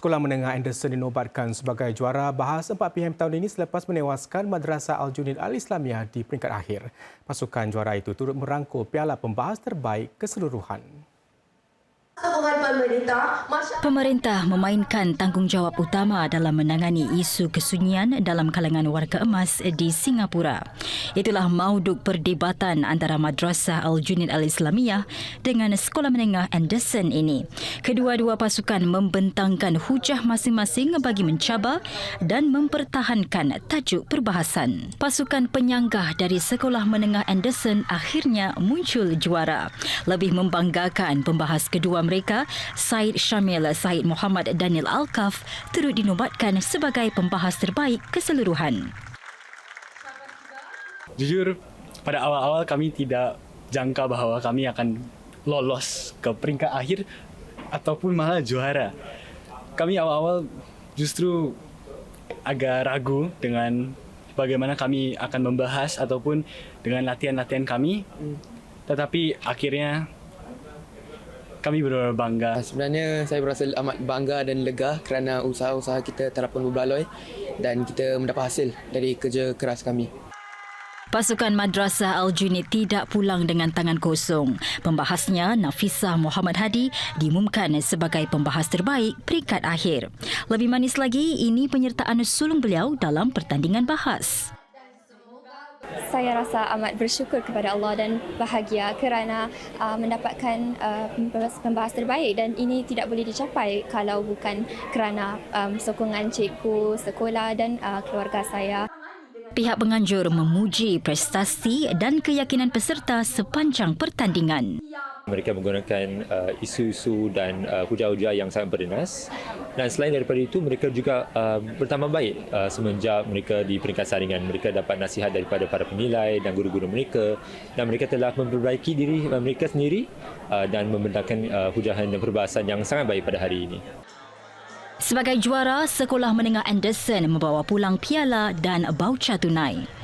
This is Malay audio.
Sekolah Menengah Anderson dinobatkan sebagai juara bahas 4PM tahun ini selepas menewaskan Madrasah Al-Junid Al-Islamiah di peringkat akhir. Pasukan juara itu turut merangkul piala pembahas terbaik keseluruhan. Pemerintah memainkan tanggungjawab utama dalam menangani isu kesunyian dalam kalangan warga emas di Singapura. Itulah mauduk perdebatan antara Madrasah Al-Junid Al-Islamiyah dengan Sekolah Menengah Anderson ini. Kedua-dua pasukan membentangkan hujah masing-masing bagi mencabar dan mempertahankan tajuk perbahasan. Pasukan penyanggah dari Sekolah Menengah Anderson akhirnya muncul juara. Lebih membanggakan pembahas kedua mereka, Said Syamil Said Muhammad Daniel Alkaf turut dinobatkan sebagai pembahas terbaik keseluruhan. Jujur, pada awal-awal kami tidak jangka bahawa kami akan lolos ke peringkat akhir ataupun malah juara. Kami awal-awal justru agak ragu dengan bagaimana kami akan membahas ataupun dengan latihan-latihan kami. Tetapi akhirnya kami benar-benar bangga. Ah, Sebenarnya saya berasa amat bangga dan lega kerana usaha-usaha kita telah pun berbaloi dan kita mendapat hasil dari kerja keras kami. Pasukan Madrasah Al-Junid tidak pulang dengan tangan kosong. Pembahasnya, Nafisah Muhammad Hadi, diumumkan sebagai pembahas terbaik peringkat akhir. Lebih manis lagi, ini penyertaan sulung beliau dalam pertandingan bahas. Saya rasa amat bersyukur kepada Allah dan bahagia kerana uh, mendapatkan uh, pembahas, terbaik dan ini tidak boleh dicapai kalau bukan kerana um, sokongan cikgu, sekolah dan uh, keluarga saya. Pihak penganjur memuji prestasi dan keyakinan peserta sepanjang pertandingan. Mereka menggunakan uh, isu-isu dan uh, hujah-hujah yang sangat berdinas. Dan selain daripada itu, mereka juga uh, bertambah baik uh, semenjak mereka di peringkat saringan. Mereka dapat nasihat daripada para penilai dan guru-guru mereka. Dan mereka telah memperbaiki diri uh, mereka sendiri uh, dan membentangkan uh, hujahan dan perbahasan yang sangat baik pada hari ini. Sebagai juara, Sekolah Menengah Anderson membawa pulang piala dan bauca tunai.